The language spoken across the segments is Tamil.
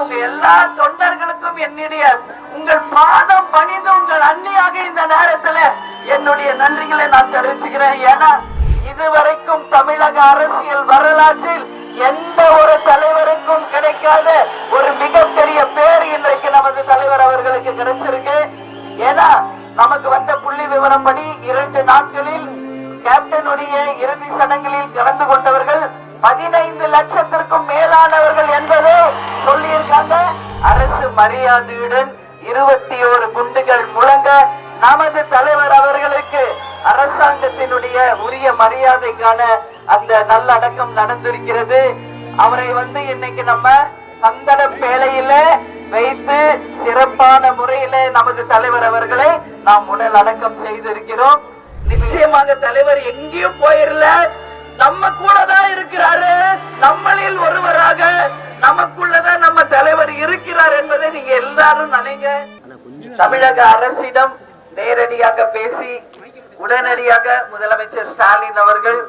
உங்க எல்லா தொண்டர்களுக்கும் என்னுடைய உங்கள் பாதம் பணிந்து உங்கள் அன்னியாக இந்த நேரத்துல என்னுடைய நன்றிகளை நான் தெரிவிச்சுக்கிறேன். ஏன்னா இதுவரைக்கும் தமிழக அரசியல் வரலாற்றில் எந்த ஒரு தலைவருக்கும் கிடைக்காத ஒரு மிகப்பெரிய பேர் இன்றைக்கு நமது தலைவர் அவர்களுக்கு கிடைச்சிருக்கு. ஏன்னா நமக்கு வந்த புள்ளி விவரம் படி இரண்டு நாட்களில் கேப்டனுடைய இறுதி சடங்களில் கலந்து கொண்டவர்கள் பதினைந்து லட்சத்திற்கும் மேலானவர்கள் என்பது சொல்லியிருக்காங்க. அரசு மரியாதையுடன் இருபத்தி ஓரு குண்டுகள் முழங்க நமது தலைவர் அவர்களுக்கு அரசாங்கத்தினுடைய உரிய மரியாதைக்கான அந்த நல்லடக்கம் நடந்திருக்கிறது. அவரை வந்து இன்னைக்கு நம்ம சந்தன பேழையில வைத்து சிறப்பான முறையில நமது தலைவர் அவர்களை நாம் உடல் அடக்கம் செய்திருக்கிறோம். நிச்சயமாக தலைவர் எங்கேயும் போயிரல. நம்ம கூட தான் இருக்கிறாரு நம்மளில் ஒருவராக நமக்குள்ளதான் நம்ம தலைவர் இருக்கிறார் என்பதை நீங்க எல்லாரும் நினைங்க. தமிழக அரசிடம் நேரடியாக பேசி உடனடியாக முதலமைச்சர் ஸ்டாலின் அவர்கள்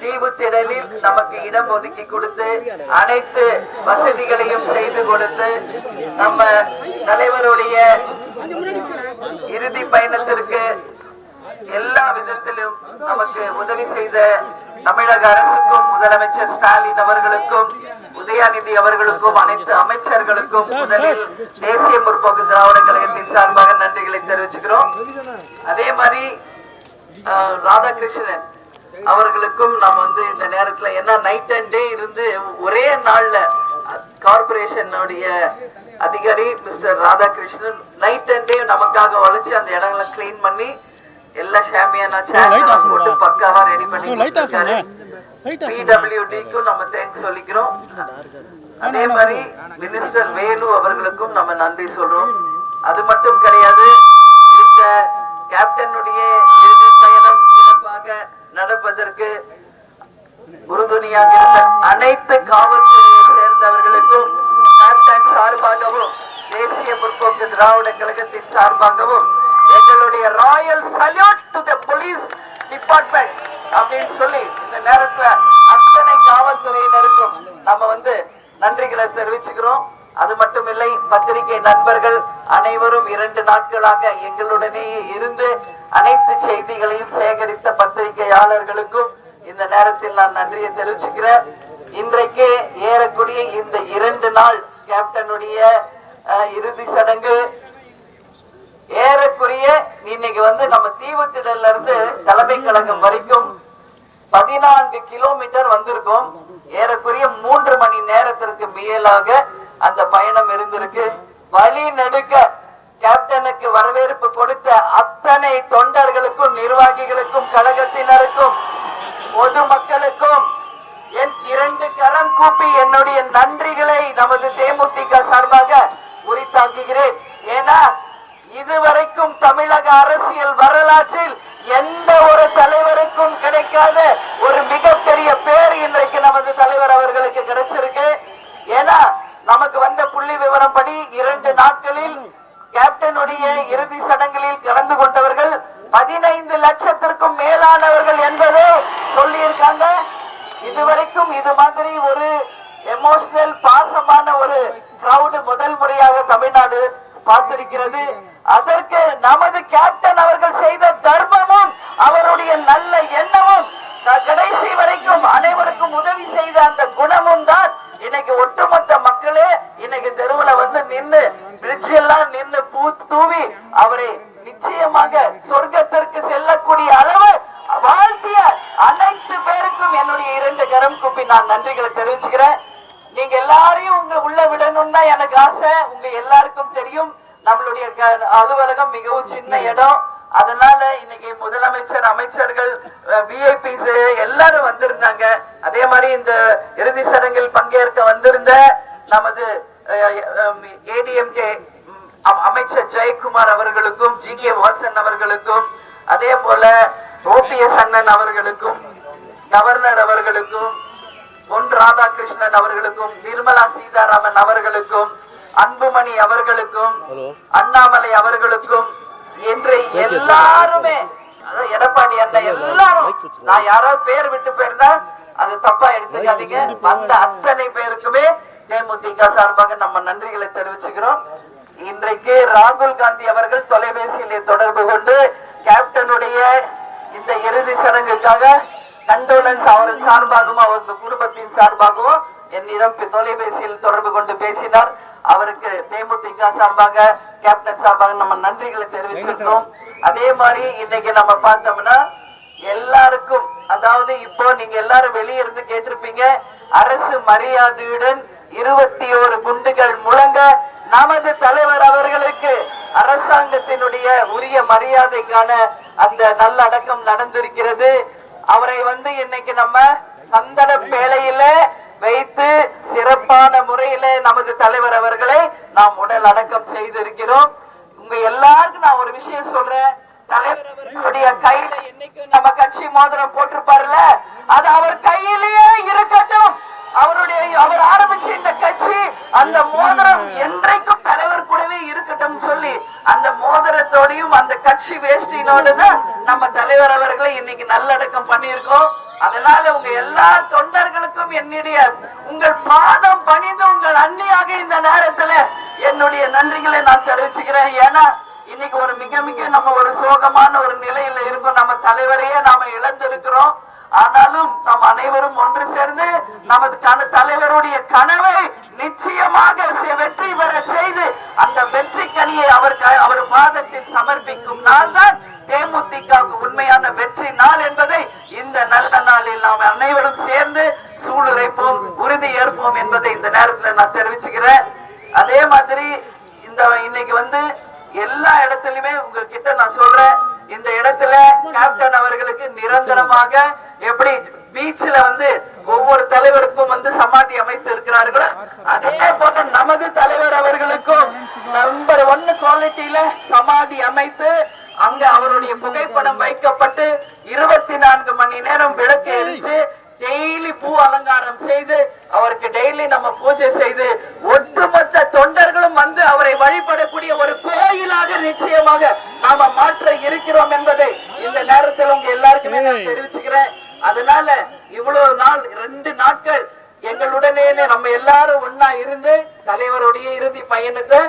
தீவு திடலில் நமக்கு இடம் ஒதுக்கி கொடுத்து அனைத்து வசதிகளையும் செய்து கொடுத்து நம்ம தலைவருடைய இறுதி பயணத்திற்கு எல்லா விதத்திலும் நமக்கு உதவி செய்த தமிழக அரசுக்கும் முதலமைச்சர் ஸ்டாலின் அவர்களுக்கும் உதயாநிதி அவர்களுக்கும் அனைத்து அமைச்சர்களுக்கும் முதலில் தேசிய முற்போக்கு திராவிட கழகத்தின் சார்பாக நன்றிகளை தெரிவிச்சுக்கிறோம். அதே மாதிரி ராதாகிருஷ்ணன் அவர்களுக்கும் நாம் வந்து இந்த நேரத்துல என்ன நைட் அண்ட் டே இருந்து ஒரே நாள்ல கார்பரேஷனுடைய அதிகாரி mister Radhakrishnan night and day நமக்காக உழைச்சு அந்த இடங்களை கிளீன் பண்ணி எல்லா ஷாமியானா போட்டு பக்காவா ரெடி பண்ணி கொடுத்திருக்காரு பிடபிள்யூடிக்கும் நம்ம தேங்க்ஸ் சொல்லிக்கிறோம் அதே மாதிரி மினிஸ்டர் வேலு அவர்களுக்கும் நம்ம நன்றி சொல்றோம் அது மட்டும் கிடையாது இந்த கேப்டனுடைய இறுதி பயணம் சிறப்பாக நடப்பதற்கு உறுதுணையாக இருந்த அனைத்து காவல்துறையை சேர்ந்தவர்களுக்கும் சார்பாகவும் தேசிய முற்போக்கு திராவிட கழகத்தின் சார்பாகவும் எங்களுடைய royal salute to the police department அப்படின்னு சொல்லி இந்த நேரத்துல அத்தனை காவல்துறையினருக்கும் நம்ம வந்து நன்றிகளை தெரிவிச்சுக்கிறோம். அது மட்டும் இல்லை பத்திரிகை நண்பர்கள் அனைவரும் இரண்டு நாட்களாக எங்களுடனேயே இருந்து அனைத்து செய்திகளையும் சேகரித்த பத்திரிகையாளர்களுக்கும் இந்த நேரத்தில் நான் நன்றியை தெரிவிச்சுக்கிறேன். இன்றைக்கு ஏறக்கூடிய இந்த இரண்டு நாள் கேப்டனுடைய இறுதி சடங்கு. ஏறக்குரிய இன்னைக்கு வந்து நம்ம தீவுத்திடல இருந்து தலைமை கழகம் வரைக்கும் பதினான்கு கிலோமீட்டர் வந்திருக்கும். ஏறக்குரிய மூன்று மணி நேரத்திற்கு மேலாக அந்த பயணம் இருந்திருக்கு. வழி நெடுக்க கேப்டனுக்கு வரவேற்பு கொடுத்த அத்தனை தொண்டர்களுக்கும் நிர்வாகிகளுக்கும் கழகத்தினருக்கும் பொதுமக்களுக்கும் என் இரண்டு கரம் கூப்பி என்னுடைய நன்றிகளை நமது தேமுதிக சார்பாக உரித்தாக்குகிறேன். ஏன்னா இதுவரைக்கும் தமிழக அரசியல் வரலாற்றில் எந்த ஒரு தலைவருக்கும் கிடைக்காத ஒரு மிகப்பெரிய பேர் இன்றைக்கு நமது தலைவர் அவர்களுக்கு கிடைச்சிருக்கு. ஏன்னா நமக்கு வந்த புள்ளி விவரப்படி இரண்டு நாட்களில் கேப்டனுடைய இறுதி சடங்கில் கலந்து கொண்டவர்கள் பதினைந்து லட்சத்திற்கும் மேலானவர்கள் என்பது சொல்லியிருக்காங்க. இதுவரைக்கும் இது மாதிரி ஒரு எமோஷனல் பாசமான ஒரு கிரௌடு முதல் முறையாக தமிழ்நாடு பார்த்திருக்கிறது. அதற்கு நமது கேப்டன் அவர்கள் செய்த தர்மமும் அவருடைய நல்ல எண்ணமும் கடைசி வரைக்கும் அனைவருக்கும் உதவி செய்த அந்த குணமும் தான் இன்னைக்கு ஒட்டுமொத்த மக்களே இன்னைக்கு தெருவுல வந்து நின்னு பிரிட்ஜ் எல்லாம் நின்னு பூ தூவி அவரை நிச்சயமாக சொர்க்கத்திற்கு செல்லக்கூடிய அளவு வாழ்த்திய அனைத்து பேருக்கும் என்னுடைய இரண்டு கரம் கூப்பி நான் நன்றிகளை தெரிவிச்சுக்கிறேன். நீங்க எல்லாரையும் உங்க உள்ள விடணும்னு தான் எனக்கு ஆசை. உங்க எல்லாருக்கும் தெரியும். நம்மளுடைய அலுவலகம் மிகவும் சின்ன இடம். அதனால இன்னைக்கு முதலமைச்சர் அமைச்சர்கள் விஐபிஸ் எல்லாரும் வந்திருந்தாங்க. அதே மாதிரி இந்த இறுதி சடங்கில் பங்கேற்க வந்திருந்த நமது ஏடிஎம்கே அமைச்சர் ஜெயக்குமார் அவர்களுக்கும் ஜி கே வாசன் அவர்களுக்கும் அதே போல ஓபிஎஸ் அண்ணன் அவர்களுக்கும் கவர்னர் அவர்களுக்கும் பொன் ராதாகிருஷ்ணன் அவர்களுக்கும் நிர்மலா சீதாராமன் அவர்களுக்கும் அன்புமணி அவர்களுக்கும் அண்ணாமலை அவர்களுக்கும் என்று எல்லாருமே எடப்பாடி அண்ணன் எல்லாரும் நான் யாராவது பேர் விட்டு போயிருந்தா அது தப்பா எடுத்துக்காதீங்க. வந்த அத்தனை பேருக்குமே தேமுதிக சார்பாக நம்ம நன்றிகளை தெரிவிச்சுக்கிறோம். இன்றைக்கு ராகுல் காந்தி அவர்கள் தொலைபேசியிலே தொடர்பு கொண்டு கேப்டனுடைய இந்த இறுதி சடங்குக்காக கண்டோலன்ஸ் அவர் சார்பாகவும் அவரது குடும்பத்தின் சார்பாகவும் என்னிடம் தொலைபேசியில் தொடர்பு கொண்டு பேசினார். அவருக்கு தேமுதிக சார்பாக கேப்டன் சார்பாக நம்ம நன்றிகளை தெரிவிச்சிருக்கோம் அதே மாதிரி இன்னைக்கு நம்ம பார்த்தோம்னா எல்லாருக்கும் அதாவது இப்போ நீங்க எல்லாரும் வெளிய இருந்து கேட்டிருப்பீங்க அரசு மரியாதையுடன் இருபத்தி ஓரு குண்டுகள் முழங்க நமது தலைவர் அவர்களுக்கு அரசாங்கத்தினுடைய உரிய மரியாதைக்கான அந்த நல்லடக்கம் நடந்திருக்கிறது. அவரை வந்து இன்னைக்கு நம்ம சந்தன பேழையில வைத்து சிறப்பான முறையில நமது தலைவர் அவர்களை நாம் உடல் அடக்கம் செய்திருக்கிறோம். உங்க எல்லாருக்கும் நான் ஒரு விஷயம் சொல்றேன். தலைவர் அவர்களுடைய கையில என்னைக்கும் நம்ம கட்சி மோதிரம் போட்டிருப்பாருல அது அவர் கையிலேயே இருக்கட்டும். அவருடைய அவர் ஆரம்பிச்ச இந்த கட்சி அந்த மோதிரம் என்றைக்கும் தலைவர் கூடவே இருக்கட்டும் சொல்லி அந்த மோதிரத்தோடையும் அந்த கட்சி வேஷ்டினோடுதான் நம்ம தலைவர் அவர்களை இன்னைக்கு நல்லடக்கம் பண்ணியிருக்கோம். அதனால உங்க எல்லா தொண்டர்களுக்கும் என்னுடைய உங்கள் பாதம் பணிந்து உங்கள் அன்னியாக இந்த நேரத்துல என்னுடைய நன்றிகளை நான் தெரிவிச்சுக்கிறேன். ஏன்னா இன்னைக்கு ஒரு மிக மிக நம்ம ஒரு சோகமான ஒரு நிலையில இருக்கோம். நம்ம தலைவரையே நாம இழந்திருக்கிறோம். ஆனாலும் நம் அனைவரும் ஒன்று சேர்ந்து நமதுக்கான தலைவருடைய கனவை நிச்சயமாக வெற்றி பெற செய்து அந்த வெற்றி கனியை அவர் அவர் பாதத்தில் சமர்ப்பிக்கும் நாள் தான் தேமுதிகவுக்கு உண்மையான வெற்றி நாள் என்பதை இந்த நல்ல நாளில் நாம் அனைவரும் சேர்ந்து சூளுரைப்போம் உறுதி ஏற்போம் என்பதை இந்த நேரத்தில் நான் தெரிவிச்சுக்கிறேன். அதே மாதிரி இந்த இன்னைக்கு வந்து எல்லா இடத்துலயுமே உங்ககிட்ட நான் சொல்றேன் இந்த இடத்துல கேப்டன் அவர்களுக்கு நிரந்தரமாக எப்படி பீச்ல வந்து ஒவ்வொரு தலைவருக்கும் வந்து சமாதி அமைத்து இருக்கிறார்களோ அதே போல நமது தலைவர் அவர்களுக்கும் நம்பர் ஒன்னு குவாலிட்டியில சமாதி அமைத்து அங்க அவருடைய புகைப்படம் வைக்கப்பட்டு இருபத்தி நான்கு மணி நேரம் விளக்கு எரிச்சு டெய்லி பூ அலங்காரம் செய்து அவருக்கு டெய்லி நம்ம பூஜை செய்து ஒட்டுமொத்த தொண்டர்களும் வந்து அவரை வழிபடக்கூடிய ஒரு கோயிலாக நிச்சயமாக நாம மாற்ற இருக்கிறோம் என்பதை இந்த நேரத்தில் உங்க எல்லாருக்குமே நான் தெரிவிச்சுக்கிறேன். அதனால இவ்வளவு நாள் ரெண்டு நாட்கள் எங்களுடனே நம்ம எல்லாரும் ஒன்னா இருந்து தலைவருடைய இறுதி பயணத்தை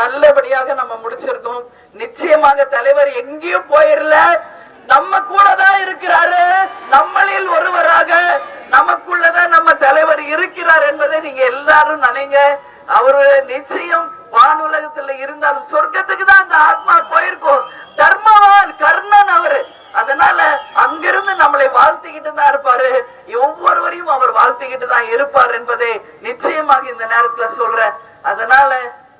நல்லபடியாக நம்ம முடிச்சிருக்கோம். நிச்சயமாக தலைவர் எங்கேயும் போயிரல. நம்ம கூட தான் இருக்கிறாரு. நம்மளில் ஒருவராக நமக்குள்ளதான் நம்ம தலைவர் இருக்கிறார் என்பதை நீங்க எல்லாரும் நினைங்க. அவரு நிச்சயம் வானுலகத்துல இருந்தாலும் சொர்க்கத்துக்கு தான் அந்த ஆத்மா போயிருக்கும். தர்மவான் கர்ணன் அவரு. அதனால அங்கிருந்து நம்மளை வாழ்த்திக்கிட்டு தான் இருப்பாரு. ஒவ்வொருவரையும் அவர் வாழ்த்திக்கிட்டு தான் இருப்பார் என்பதை நிச்சயமாக இந்த நேரத்துல சொல்றேன். அதனால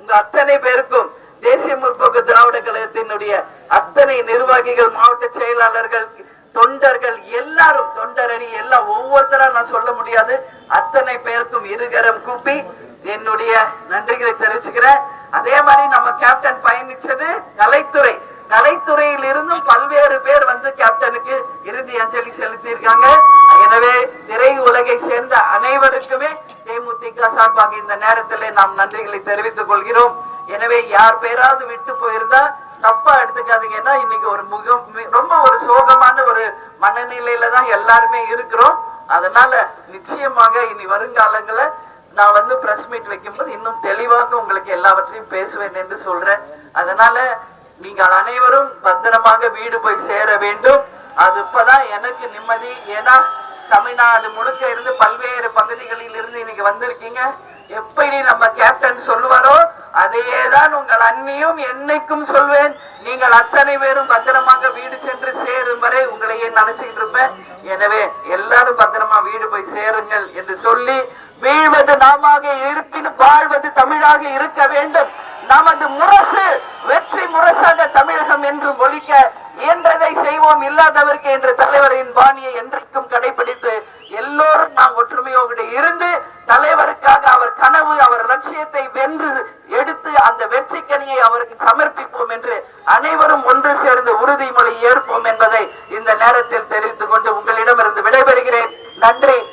உங்க அத்தனை பேருக்கும் தேசிய முற்போக்கு திராவிட கழகத்தினுடைய அத்தனை நிர்வாகிகள் மாவட்ட செயலாளர்கள் தொண்டர்கள் எல்லாரும் தொண்டரணி எல்லாம் ஒவ்வொருத்தரா நான் சொல்ல முடியாது. அத்தனை பேருக்கும் இருகரம் கூப்பி என்னுடைய நன்றிகளை தெரிவிச்சுக்கிறேன். அதே மாதிரி நம்ம கேப்டன் பயணிச்சது கலைத்துறை. கலைத்துறையில் இருந்தும் பல்வேறு பேர் வந்து கேப்டனுக்கு இறுதி அஞ்சலி செலுத்தி இருக்காங்க எனவே திரை உலகை சேர்ந்த அனைவருக்குமே தேமுதிக சார்பாக இந்த நேரத்தில் நாம் நன்றிகளை தெரிவித்துக் கொள்கிறோம். எனவே யார் பேராவது விட்டு போயிருந்தா தப்பா எடுத்துக்காதீங்கன்னா இன்னைக்கு ஒரு முகம் ரொம்ப ஒரு சோகமான ஒரு மனநிலையில தான் எல்லாருமே இருக்கிறோம். அதனால நிச்சயமாக இனி வருங்காலங்களில் நான் வந்து பிரஸ் மீட் வைக்கும்போது இன்னும் தெளிவாக உங்களுக்கு எல்லாவற்றையும் பேசுவேன் என்று சொல்றேன். அதனால நீங்கள் அனைவரும் பத்திரமாக வீடு போய் சேர வேண்டும். அது இப்பதான் எனக்கு நிம்மதி. ஏன்னா தமிழ்நாடு முழுக்க இருந்து பல்வேறு பகுதிகளில் இருந்து இன்னைக்கு வந்திருக்கீங்க. எப்படி நம்ம கேப்டன் சொல்லுவாரோ அதையே தான் உங்கள் அன்னியும் என்னைக்கும் சொல்வேன். நீங்கள் அத்தனை பேரும் பத்திரமாக வீடு சென்று சேரும் வரை உங்களையே நினைச்சுக்கிட்டு இருப்பேன் எனவே எல்லாரும் பத்திரமா வீடு போய் சேருங்கள் என்று சொல்லி வீழ்வது நாமாக இருப்பினும் வாழ்வது தமிழாக இருக்க வேண்டும். நமது முரசு வெற்றி முரசாக தமிழகம் என்று ஒழிக்க இயன்றதை செய்வோம் இல்லாதவருக்கு என்ற தலைவரின் பாணியை என்றைக்கும் கடைபிடித்து எல்லோரும் நாம் ஒற்றுமையோடு இருந்து தலைவருக்காக அவர் கனவு அவர் லட்சியத்தை வென்று எடுத்து அந்த வெற்றி கனியை அவருக்கு சமர்ப்பிப்போம் என்று அனைவரும் ஒன்று சேர்ந்து உறுதிமொழி ஏற்போம் என்பதை இந்த நேரத்தில் தெரிவித்துக் கொண்டு உங்களிடமிருந்து விடைபெறுகிறேன். நன்றி.